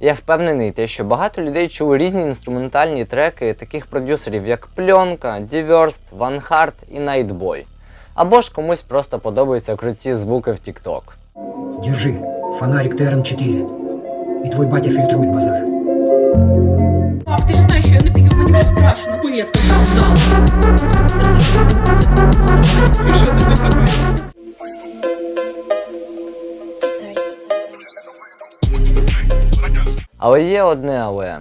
Я впевнений, те, що багато людей чули різні інструментальні треки таких продюсерів, як Пленка, Діверст, Ван Харт і Nightboy. Або ж комусь просто подобаються круті звуки в TikTok. Держи, фонарик ТРН-4. И твой батя фильтрует базар. Пап, ты же знаешь, что я напью, мне уже страшно. Бы я сказал в зал. Ты что за такое? Але є одне але.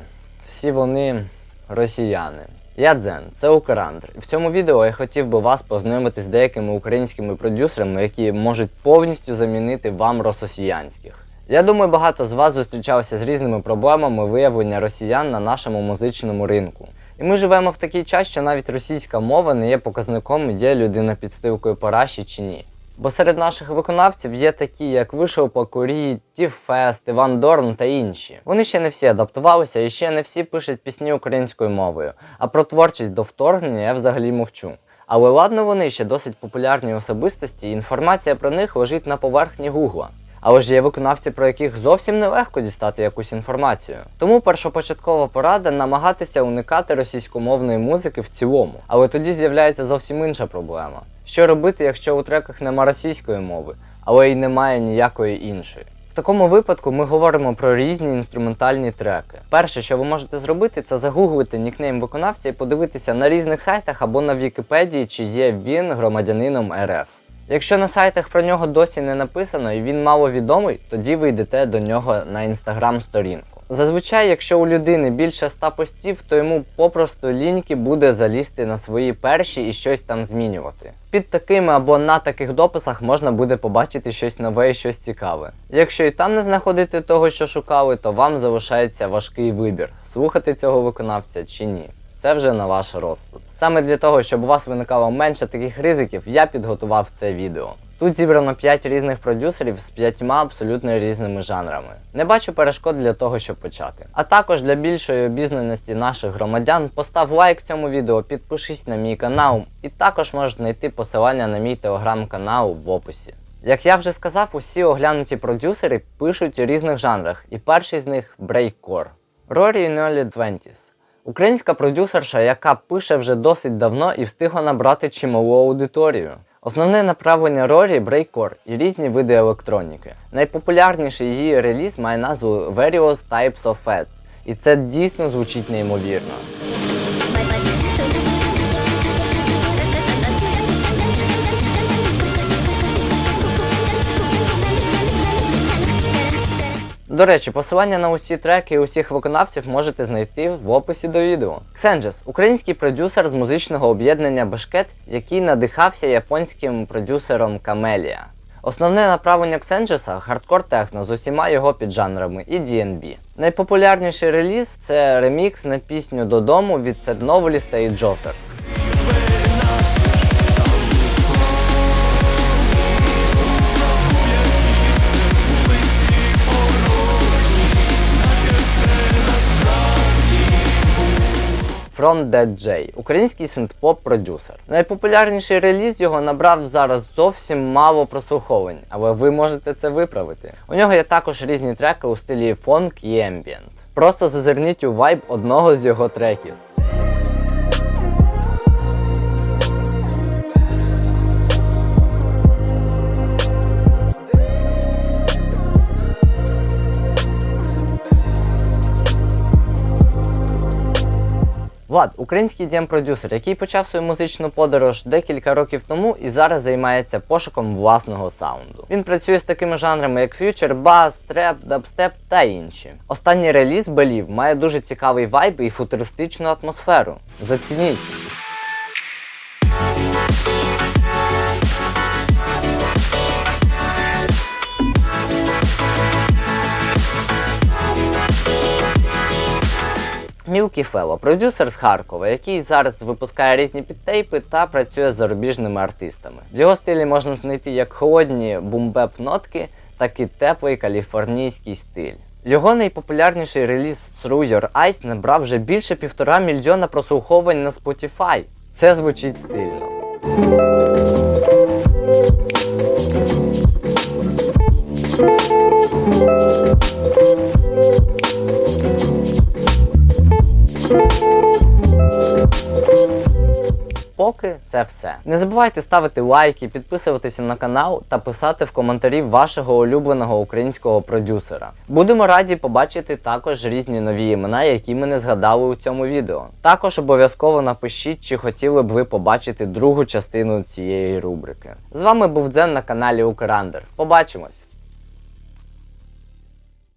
Всі вони росіяни. Я Дзен, це Украндр. В цьому відео я хотів би вас познайомити з деякими українськими продюсерами, які можуть повністю замінити вам рососіянських. Я думаю, багато з вас зустрічалися з різними проблемами виявлення росіян на нашому музичному ринку. І ми живемо в такий час, що навіть російська мова не є показником, є людина підстилкою параші чи ні. Бо серед наших виконавців є такі, як Вишел Покурі, Тіфест, Іван Дорн та інші. Вони ще не всі адаптувалися і ще не всі пишуть пісні українською мовою. А про творчість до вторгнення я взагалі мовчу. Але ладно, вони ще досить популярні особистості, і інформація про них лежить на поверхні Гугла. Але ж є виконавці, про яких зовсім нелегко дістати якусь інформацію. Тому першопочаткова порада намагатися уникати російськомовної музики в цілому. Але тоді з'являється зовсім інша проблема. Що робити, якщо у треках нема російської мови, але й немає ніякої іншої? В такому випадку ми говоримо про різні інструментальні треки. Перше, що ви можете зробити, це загуглити нікнейм виконавця і подивитися на різних сайтах або на Вікіпедії, чи є він громадянином РФ. Якщо на сайтах про нього досі не написано і він маловідомий, тоді ви йдете до нього на інстаграм-сторінку. Зазвичай, якщо у людини більше 100 постів, то йому попросту ліньки буде залізти на свої перші і щось там змінювати. Під такими або на таких дописах можна буде побачити щось нове і щось цікаве. Якщо і там не знаходити того, що шукали, то вам залишається важкий вибір слухати цього виконавця чи ні. Це вже на ваш розсуд. Саме для того, щоб у вас виникало менше таких ризиків, я підготував це відео. Тут зібрано 5 різних продюсерів з п'ятьма абсолютно різними жанрами. Не бачу перешкод для того, щоб почати. А також для більшої обізнаності наших громадян постав лайк цьому відео, підпишись на мій канал, і також можеш знайти посилання на мій телеграм-канал в описі. Як я вже сказав, усі оглянуті продюсери пишуть у різних жанрах, і перший з них брейккор. Рорі Нолі Двентіс. Українська продюсерша, яка пише вже досить давно і встигла набрати чималу аудиторію. Основне направлення Рорі брейкор і різні види електроніки. Найпопулярніший її реліз має назву Various Types of Fats, і це дійсно звучить неймовірно. До речі, посилання на усі треки і усіх виконавців можете знайти в описі до відео. Ксенджес український продюсер з музичного об'єднання Бешкет, який надихався японським продюсером Камелія. Основне направлення Ксенджеса хардкор техно з усіма його піджанрами і DNB. Найпопулярніший реліз це ремікс на пісню Додому від Сед Новеліста і Джосерс. From Dead J, український синтпоп продюсер. Найпопулярніший реліз його набрав зараз зовсім мало прослуховань, але ви можете це виправити. У нього є також різні треки у стилі фонк і ембієнт. Просто зазирніть у вайб одного з його треків. Влад, український дієм-продюсер, який почав свою музичну подорож декілька років тому і зараз займається пошуком власного саунду. Він працює з такими жанрами, як фьючер, бас, треп, дабстеп та інші. Останній реліз Белів має дуже цікавий вайб і футуристичну атмосферу. Зацініть! Мілкі Фело, продюсер з Харкова, який зараз випускає різні підтейпи та працює з зарубіжними артистами. В його стилі можна знайти як холодні бумбеп нотки, так і теплий каліфорнійський стиль. Його найпопулярніший реліз Through Your Eyes набрав вже більше півтора мільйона прослуховань на Spotify. Це звучить стильно. Поки це все. Не забувайте ставити лайки, підписуватися на канал та писати в коментарі вашого улюбленого українського продюсера. Будемо раді побачити також різні нові імена, які ми не згадали у цьому відео. Також обов'язково напишіть, чи хотіли б ви побачити другу частину цієї рубрики. З вами був Дзен на каналі Украндер. Побачимось!